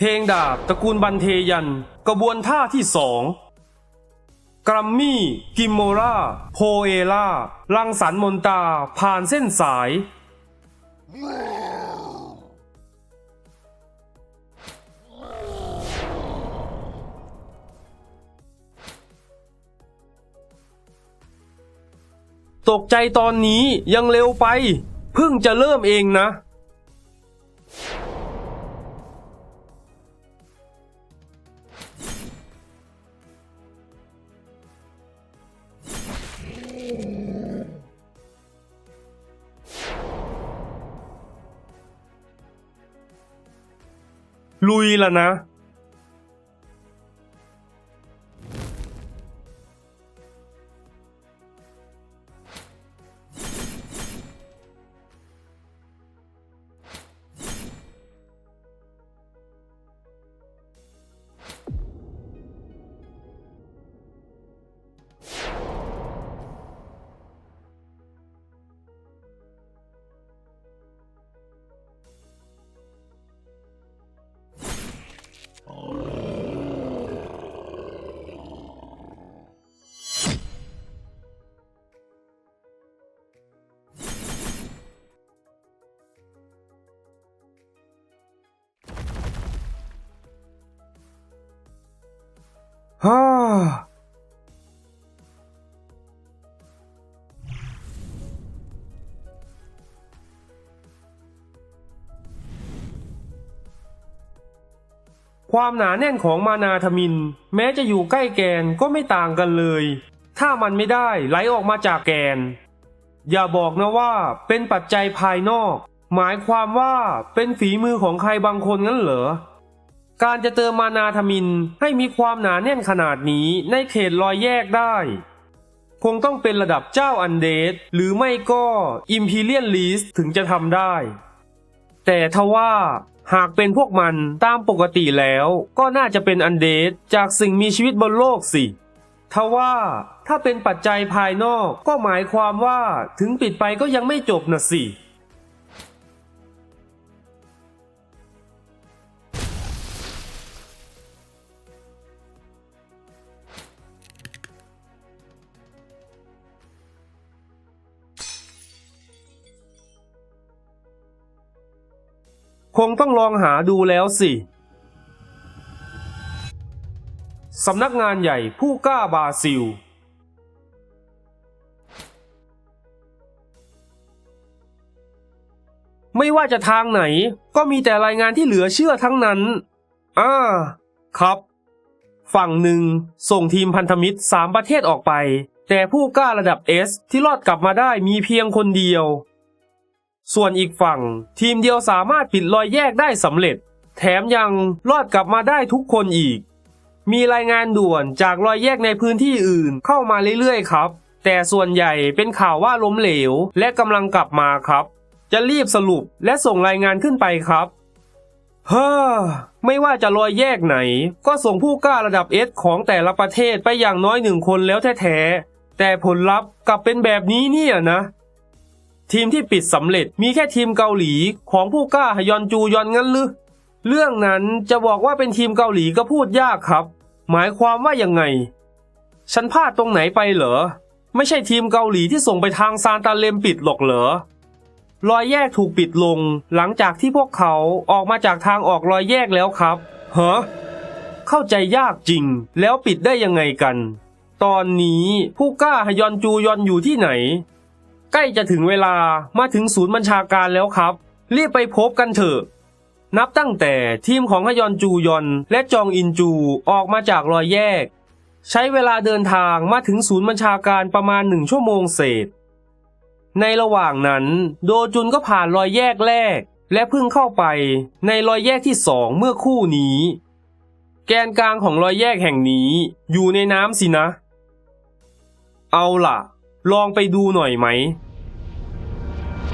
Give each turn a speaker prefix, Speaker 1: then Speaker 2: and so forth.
Speaker 1: เพลงดาบตระกูลบันเทยัน กระบวนท่าที่สองกรัมมี่ กิมโมราโพเอล่ารังสรรค์มนตา ผ่านเส้นสาย ตกใจตอนนี้ยังเร็วไป เพิ่งจะเริ่มเองนะ ลุยและนะ ฮ่าความหนาแน่นของมานาทมิน แม้จะอยู่ใกล้แกนก็ไม่ต่างกันเลย ถ้ามันไม่ได้ไหลออกมาจากแกน อย่าบอกนะว่าเป็นปัจจัยภายนอก หมายความว่าเป็นฝีมือของใครบางคนงั้นเหรอ การจะเติมมานาทมินให้มีความหนาแน่นขนาดนี้ในเขตรอยแยกได้ คงต้องเป็นระดับเจ้าอันเดสหรือไม่ก็อิมพีเรียนลิสถึงจะทำได้ แต่ทว่าหากเป็นพวกมันตามปกติแล้วก็น่าจะเป็นอันเดสจากสิ่งมีชีวิตบนโลกสิทว่าถ้าเป็นปัจจัยภายนอกก็หมายความว่าถึงปิดไปก็ยังไม่จบนะสิ คงต้องลองหาดูแล้วสิสำนักงานใหญ่ผู้กล้าบาซิล ไม่ว่าจะทางไหนก็มีแต่รายงานที่เหลือเชื่อทั้งนั้น อ่า ครับ ฝั่งหนึ่งส่งทีมพันธมิตรสามประเทศออกไป แต่ผู้กล้าระดับ S ที่รอดกลับมาได้มีเพียงคนเดียว ส่วนอีกฝั่ง ทีมเดียวสามารถปิดรอยแยกได้สำเร็จ แถมยังรอดกลับมาได้ทุกคนอีก มีรายงานด่วนจากรอยแยกในพื้นที่อื่นเข้ามาเรื่อยๆครับ แต่ส่วนใหญ่เป็นข่าวว่าล้มเหลว และกำลังกลับมาครับ จะรีบสรุปและส่งรายงานขึ้นไปครับเฮ้อไม่ว่าจะรอยแยกไหน ก็ส่งผู้กล้าระดับเอสของแต่ละประเทศไปอย่างน้อยหนึ่งคนแล้วแท้ๆแต่ผลลัพธ์กลับเป็นแบบนี้เนี่ยนะ ทีมที่ปิดสำเร็จมีแค่ทีมเกาหลีของผู้กล้าฮยอนจูยอนงั้นหรือเรื่องนั้นจะบอกว่าเป็นทีมเกาหลีก็พูดยากครับ หมายความว่ายังไง ฉันพลาดตรงไหนไปเหรอ ไม่ใช่ทีมเกาหลีที่ส่งไปทางซานตาเลมปิดหรอกเหรอรอยแยกถูกปิดลงหลังจากที่พวกเขาออกมาจากทางออกรอยแยกแล้วครับฮะเข้าใจยากจริง แล้วปิดได้ยังไงกัน ตอนนี้ผู้กล้าฮยอนจูยอนอยู่ที่ไหน ใกล้จะถึงเวลามาถึงศูนย์บัญชาการแล้วครับ รีบไปพบกันเถอะ นับตั้งแต่ทีมของฮยอนจูยอนและจองอินจูออกมาจากรอยแยก ใช้เวลาเดินทางมาถึงศูนย์บัญชาการประมาณหนึ่งชั่วโมงเศษ ในระหว่างนั้นโดจุนก็ผ่านรอยแยกแรก และเพิ่งเข้าไปในรอยแยกที่สองเมื่อคู่นี้ แกนกลางของรอยแยกแห่งนี้อยู่ในน้ำสินะ เอาล่ะ ลองไปดูหน่อยไหม